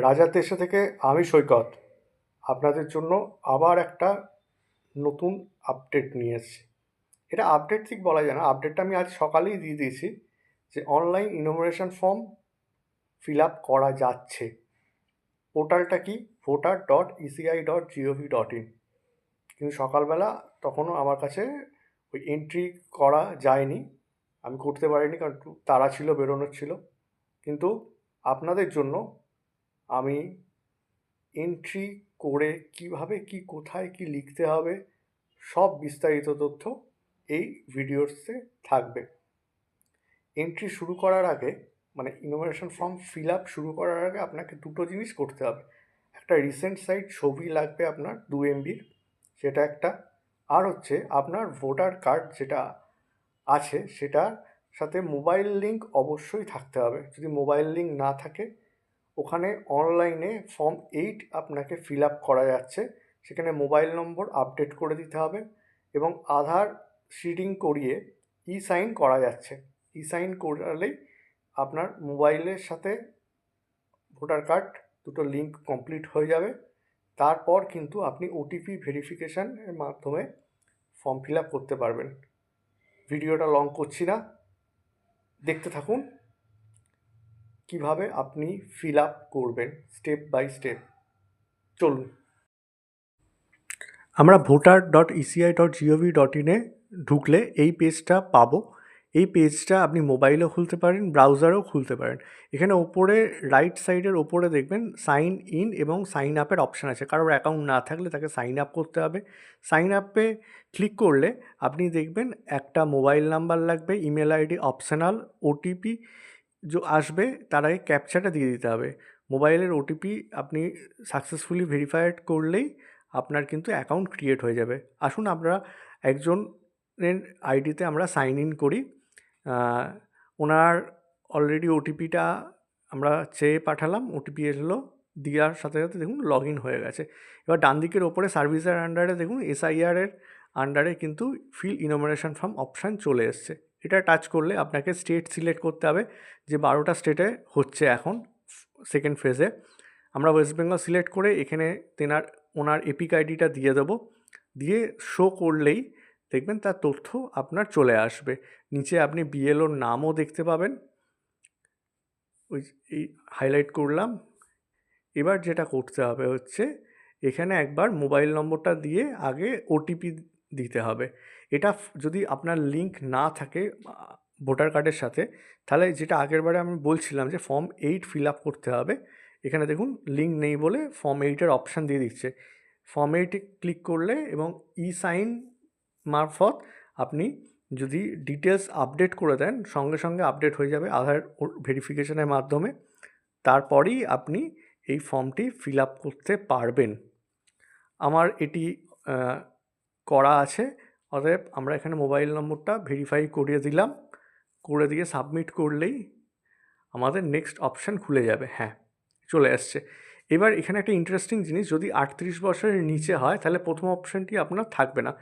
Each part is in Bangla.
রাজার দেশে থেকে আমি সৈকত। আপনাদের জন্য আবার একটা নতুন আপডেট নিয়ে এসেছি। এটা আপডেট ঠিক বলা যায় না। আপডেটটা আমি আজ সকালেই দিয়ে দিয়েছি যে online e-nomination form fill up করা যাচ্ছে। পোর্টালটা কি? Voter dot ECI dot GOV dot in কিন্তু সকালবেলা তখনও আমার কাছে ওই এন্ট্রি করা যায়নি। আমি করতে পারিনি কারণ তাড়া ছিল, বেরোনোর ছিল। কিন্তু আপনাদের জন্য আমি এন্ট্রি করে কীভাবে, কি কোথায়, কি লিখতে হবে, সব বিস্তারিত তথ্য এই ভিডিওসে থাকবে। এন্ট্রি শুরু করার আগে মানে ইনোভেশন ফর্ম ফিল আপ শুরু করার আগে আপনাকে দুটো জিনিস করতে হবে। একটা রিসেন্ট সাইট ছবি লাগবে আপনার দু এমবির সেটা একটা। আর হচ্ছে আপনার ভোটার কার্ড যেটা আছে, সেটার সাথে মোবাইল লিঙ্ক অবশ্যই থাকতে হবে। যদি মোবাইল লিঙ্ক না থাকে ওখানে অনলাইনে ফর্ম এইট আপনাকে ফিল আপ করা যাচ্ছে। সেখানে মোবাইল নম্বর আপডেট করে দিতে হবে এবং আধার সিডিং করিয়ে ই সাইন করা যাচ্ছে। ই সাইন করালেই আপনার মোবাইলের সাথে ভোটার কার্ড দুটো লিঙ্ক কমপ্লিট হয়ে যাবে। তারপর কিন্তু আপনি ওটিপি ভেরিফিকেশানের মাধ্যমে ফর্ম ফিল আপ করতে পারবেন। ভিডিওটা লং করছি না। দেখতে থাকুন। কীভাবে আপনি ফিল আপ করবেন স্টেপ বাই স্টেপ চলুন। আমরা voter dot ECI dot GOV dot ইনে ঢুকলে এই পেজটা পাবো। এই পেজটা আপনি মোবাইলেও খুলতে পারেন ব্রাউজারেও খুলতে পারেন। এখানে ওপরে রাইট সাইডের ওপরে দেখবেন সাইন ইন এবং সাইন আপের অপশান আছে। কারোর অ্যাকাউন্ট না থাকলে তাকে সাইন আপ করতে হবে। সাইন আপে ক্লিক করলে আপনি দেখবেন একটা মোবাইল নাম্বার লাগবে ইমেল আইডি অপশনাল ওটিপি আসবে, তার আগে ক্যাপচাটা দিয়ে দিতে হবে। মোবাইলের ওটিপি আপনি সাকসেসফুলি ভেরিফাইড করলেই আপনার কিন্তু অ্যাকাউন্ট ক্রিয়েট হয়ে যাবে। আসুন আমরা একজনের আইডিতে আমরা সাইন ইন করি। ওনার অলরেডি ওটিপিটা আমরা চেয়ে পাঠালাম। ওটিপি এলো, দেওয়ার সাথে সাথে দেখুন লগ ইন হয়ে গেছে। এবার ডান দিকের ওপরে সার্ভিসের আন্ডারে দেখুন এসআইআরের আন্ডারে কিন্তু ফিল ইনোমিনেশন ফর্ম অপশান চলে এসছে। এটা টাচ করলে আপনাকে স্টেট সিলেক্ট করতে হবে যে বারোটা স্টেটে হচ্ছে এখন সেকেন্ড ফেজে আমরা ওয়েস্ট বেঙ্গল সিলেক্ট করে এখানে তেনার, ওনার এপিক আইডিটা দিয়ে দেবো। দিয়ে শো করলেই দেখবেন তার তথ্য আপনার চলে আসবে। নিচে আপনি বিএলওর নামও দেখতে পাবেন। ওই এই হাইলাইট করলাম। এবার যেটা করতে হবে হচ্ছে, এখানে একবার মোবাইল নম্বরটা দিয়ে আগে ওটিপি দিতে হবে। এটা যদি আপনার লিঙ্ক না থাকে ভোটার কার্ডের সাথে, তাহলে যেটা আগের বারে আমি বলছিলাম যে ফর্ম এইট ফিল আপ করতে হবে। এখানে দেখুন লিঙ্ক নেই বলে ফর্ম এইটের অপশান দিয়ে দিচ্ছে। ফর্ম এইটে ক্লিক করলে এবং ই সাইন মারফত আপনি যদি ডিটেলস আপডেট করে দেন, সঙ্গে সঙ্গে আপডেট হয়ে যাবে আধার ভেরিফিকেশনের মাধ্যমে। তারপরেই আপনি এই ফর্মটি ফিল আপ করতে পারবেন। আমার এটি করা আছে। অতএব আমরা এখানে মোবাইল নম্বরটা ভেরিফাই করিয়ে দিলাম। করে দিয়ে সাবমিট করলেই আমাদের নেক্সট অপশান খুলে যাবে। হ্যাঁ চলে আসছে। এবার এখানে একটা ইন্টারেস্টিং জিনিস, যদি আটত্রিশ বছরের নিচে হয়, তাহলে প্রথম অপশানটি আপনার থাকবে না।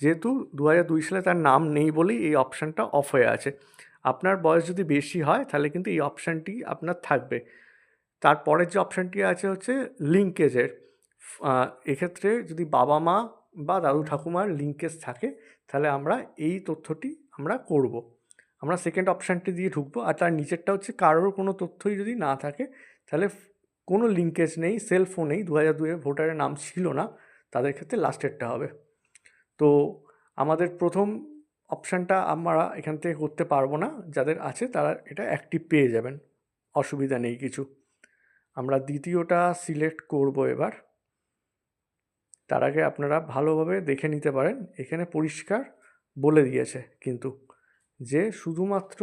যেহেতু দু দুই সালে তার নাম নেই বলেই এই অপশানটা অফ হয়ে আছে। আপনার বয়স যদি বেশি হয়, তাহলে কিন্তু এই অপশানটি আপনার থাকবে। তারপরের যে অপশানটি আছে হচ্ছে লিঙ্কেজের এক্ষেত্রে যদি বাবা মা বা দাদু ঠাকুমার লিঙ্কেজ থাকে, তাহলে আমরা এই তথ্যটি আমরা করব। আমরা সেকেন্ড অপশানটি দিয়ে ঢুকবো, আর তার নিচেরটা হচ্ছে কারোর কোনো তথ্যই যদি না থাকে, তাহলে কোনো লিঙ্কেজ নেই সেল ফোনেই দু হাজার দুয়ে ভোটারের নাম ছিল না, তাদের ক্ষেত্রে লাস্টেরটা হবে। তো আমাদের প্রথম অপশানটা আমরা এখান থেকে করতে পারব না, যাদের আছে তারা এটা অ্যাক্টিভ পেয়ে যাবেন, অসুবিধা নেই কিছু। আমরা দ্বিতীয়টা সিলেক্ট করব এবার। তার আগে আপনারা ভালোভাবে দেখে নিতে পারেন। এখানে পরিষ্কার বলে দিয়েছে কিন্তু যে শুধুমাত্র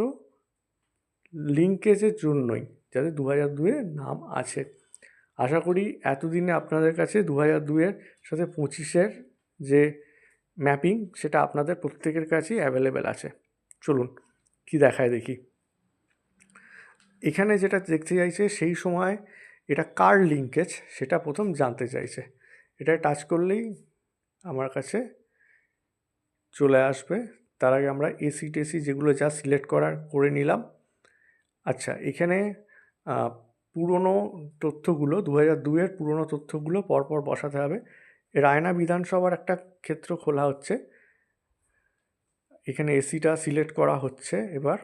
লিঙ্কেজের জন্যই যাদের দু হাজার দুয়ে নাম আছে। আশা করি এতদিনে আপনাদের কাছে দু হাজার দুয়ের সাথে পঁচিশের যে ম্যাপিং সেটা আপনাদের প্রত্যেকের কাছেই অ্যাভেলেবেল আছে। চলুন কি দেখায় দেখি। এখানে যেটা দেখতে চাইছে সেই সময় এটা কার লিঙ্কেজ সেটা প্রথম জানতে চাইছে। এটা টাচ করলেই আমার কাছে চলে আসবে। তার আগে আমরা এসি টেসি যেগুলো যা সিলেক্ট করার করে নিলাম। আচ্ছা এখানে পুরনো তথ্যগুলো দু হাজার দুয়ের পুরনো তথ্যগুলো পরপর বসাতে হবে। রায়না বিধানসভার একটা ক্ষেত্র খোলা হচ্ছে। এখানে এসিটা সিলেক্ট করা হচ্ছে এবার।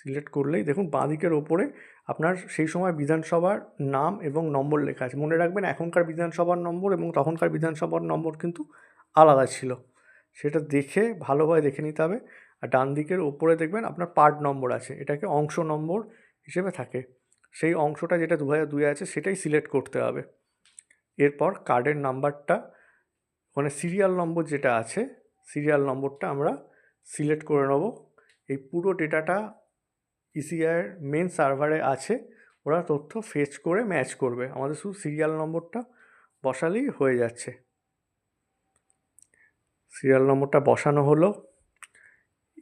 সিলেক্ট করলেই দেখুন বাঁদিকের ওপরে আপনার সেই সময় বিধানসভার নাম এবং নম্বর লেখা আছে। মনে রাখবেন এখনকার বিধানসভার নম্বর এবং তখনকার বিধানসভার নম্বর কিন্তু আলাদা ছিল। সেটা দেখে, ভালোভাবে দেখে নিতে হবে। আর ডান দিকের ওপরে দেখবেন আপনার পার্ট নম্বর আছে। এটাকে অংশ নম্বর হিসেবে থাকে। সেই অংশটা যেটা দু হাজার দুই আছে, সেটাই সিলেক্ট করতে হবে। এরপর কার্ডের নাম্বারটা ওখানে সিরিয়াল নম্বর যেটা আছে, সিরিয়াল নম্বরটা আমরা সিলেক্ট করে নেব। এই পুরো ডেটাটা ইসিআইয়ের মেন সার্ভারে আছে, ওরা তথ্য ফেচ করে ম্যাচ করবে। আমাদের শুধু সিরিয়াল নম্বরটা বসালেই হয়ে যাচ্ছে। সিরিয়াল নম্বরটা বসানো হলো।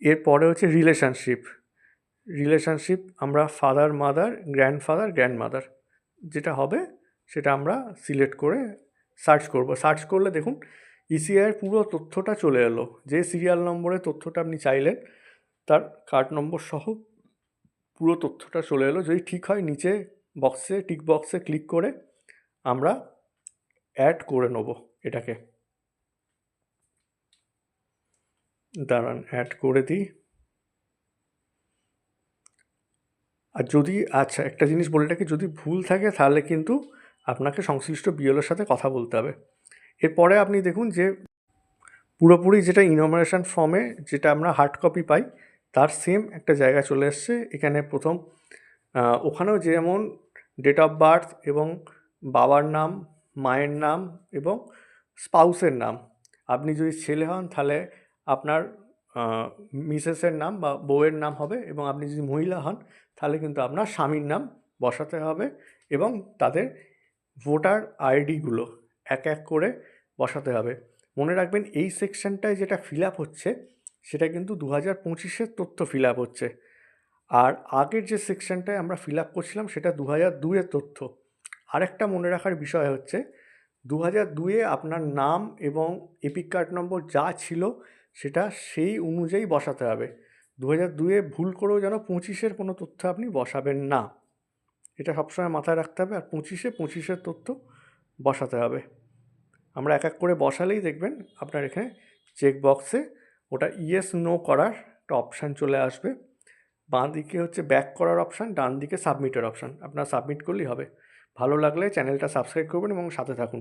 এরপরে হচ্ছে রিলেশনশিপ রিলেশনশিপ আমরা ফাদার মাদার গ্র্যান্ডফাদার গ্র্যান্ডমাদার যেটা হবে সেটা আমরা সিলেক্ট করে সার্চ করব। সার্চ করলে দেখুন ইসিআইয়ের পুরো তথ্যটা চলে এলো। যে সিরিয়াল নম্বরে তথ্যটা আপনি চাইলেন, তার কার্ড নম্বর সহ পুরো তথ্যটা চলে এলো। যদি ঠিক হয়, নিচে বক্সে টিক বক্সে ক্লিক করে আমরা অ্যাড করে নেব এটাকে। দাঁড়ান অ্যাড করে দিই। আর যদি আচ্ছা একটা জিনিস বলে রাখি, যদি ভুল থাকে তাহলে কিন্তু আপনাকে সংশ্লিষ্ট বিএলওর সাথে কথা বলতে হবে। এরপরে আপনি দেখুন যে পুরোপুরি যেটা ইনফরমেশান ফর্মে যেটা আমরা হার্ড কপি পাই তার সেম একটা জায়গা চলে এসছে। এখানে প্রথম ওখানেও যেমন ডেট অফ বার্থ এবং বাবার নাম, মায়ের নাম এবং স্পাউসের নাম। আপনি যদি ছেলে হন তাহলে আপনার মিসেসের নাম বা বউয়ের নাম হবে এবং আপনি যদি মহিলা হন তাহলে কিন্তু আপনার স্বামীর নাম বসাতে হবে এবং তাদের ভোটার আইডিগুলো এক এক করে বসাতে হবে। মনে রাখবেন এই সেকশনটায় যেটা ফিল আপ হচ্ছে সেটা কিন্তু দু হাজার পঁচিশের তথ্য ফিল আপ হচ্ছে। আর আগের যে সেকশনটায় আমরা ফিল আপ করছিলাম, সেটা দু হাজার দুয়ের তথ্য। আরেকটা মনে রাখার বিষয় হচ্ছে দু হাজার দুয়ে আপনার নাম এবং এপিক কার্ড নম্বর যা ছিল, সেটা সেই অনুযায়ী বসাতে হবে। দু হাজার দুয়ে ভুল করেও যেন পঁচিশের কোনো তথ্য আপনি বসাবেন না। এটা সবসময় মাথায় রাখতে হবে আর পঁচিশে পঁচিশের তথ্য বসাতে হবে। আমরা এক এক করে বসালেই দেখবেন আপনার এখানে চেক বক্সে ওটা ইয়েস নো করার একটা অপশান চলে আসবে। বাঁ দিকে হচ্ছে ব্যাক করার অপশান ডান দিকে সাবমিটের অপশান আপনার সাবমিট করলেই হবে। ভালো লাগলে চ্যানেলটা সাবস্ক্রাইব করবেন এবং সাথে থাকুন।